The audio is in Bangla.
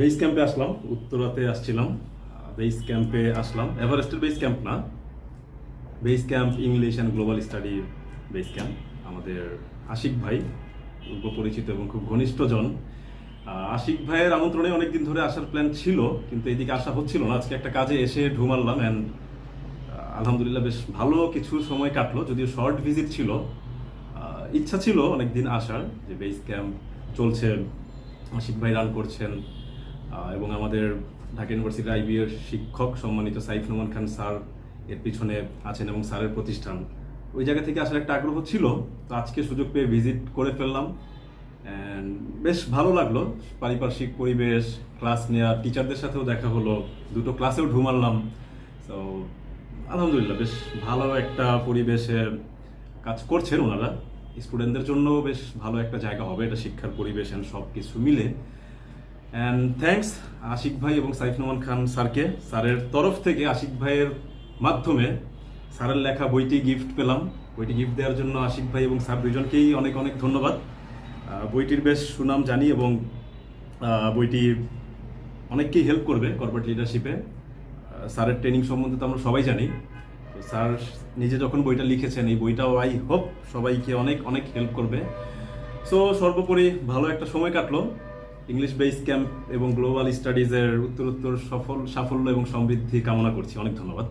বেস ক্যাম্পে আসলাম, উত্তরাতে আসছিলাম। বেস ক্যাম্পে আসলাম। এভারেস্টের বেস ক্যাম্প না? Base camp English and global study base camp আমাদের আশিক ভাই, পূর্ব পরিচিত এবং খুব ঘনিষ্ঠজন আশিক ভাইয়ের আমন্ত্রণে অনেকদিন ধরে আসার প্ল্যান ছিল, কিন্তু এদিকে আসা হচ্ছিল না। আজকে একটা কাজে এসে ঢুমারলাম অ্যান্ড আলহামদুলিল্লাহ বেশ ভালো কিছু সময় কাটলো, যদিও শর্ট ভিজিট ছিল। ইচ্ছা ছিল অনেকদিন আসার যে বেস ক্যাম্প চলছে, আশিক ভাই রান করছেন। এবং আমাদের ঢাকা ইউনিভার্সিটি আইবি এর শিক্ষক সম্মানিত সাইফ নোমান খান স্যার এর পিছনে আছেন এবং স্যারের প্রতিষ্ঠান। ওই জায়গা থেকে আসার একটা আগ্রহ ছিল, তো আজকে সুযোগ পেয়ে ভিজিট করে ফেললাম। বেশ ভালো লাগল, পারিপার্শ্বিক পরিবেশ, ক্লাস নেওয়া টিচারদের সাথেও দেখা হলো, দুটো ক্লাসেও ঢুমারলাম তো আলহামদুলিল্লাহ, বেশ ভালো একটা পরিবেশে কাজ করছেন ওনারা। স্টুডেন্টদের জন্য বেশ ভালো একটা জায়গা হবে, এটা শিক্ষার পরিবেশ সব কিছু মিলে। অ্যান্ড থ্যাঙ্কস আশিক ভাই এবং সাইফ নোমান খান স্যারকে। স্যারের তরফ থেকে আশিক ভাইয়ের মাধ্যমে স্যারের লেখা বইটি গিফট পেলাম। বইটি গিফট দেওয়ার জন্য আশিক ভাই এবং স্যার দুজনকেই অনেক অনেক ধন্যবাদ। বইটির বেশ সুনাম জানি এবং বইটি অনেককেই হেল্প করবে কর্পোরেট লিডারশিপে স্যারের ট্রেনিং সম্বন্ধে তো আমরা সবাই জানি। তো স্যার নিজে যখন বইটা লিখেছেন, এই বইটাও আই হোপ সবাইকে অনেক অনেক হেল্প করবে। সো সর্বোপরি ভালো একটা সময় কাটলো। ইংলিশ বেস ক্যাম্প এবং গ্লোবাল স্টাডিজের উত্তরোত্তর সফল, সাফল্য এবং সমৃদ্ধি কামনা করছি। অনেক ধন্যবাদ।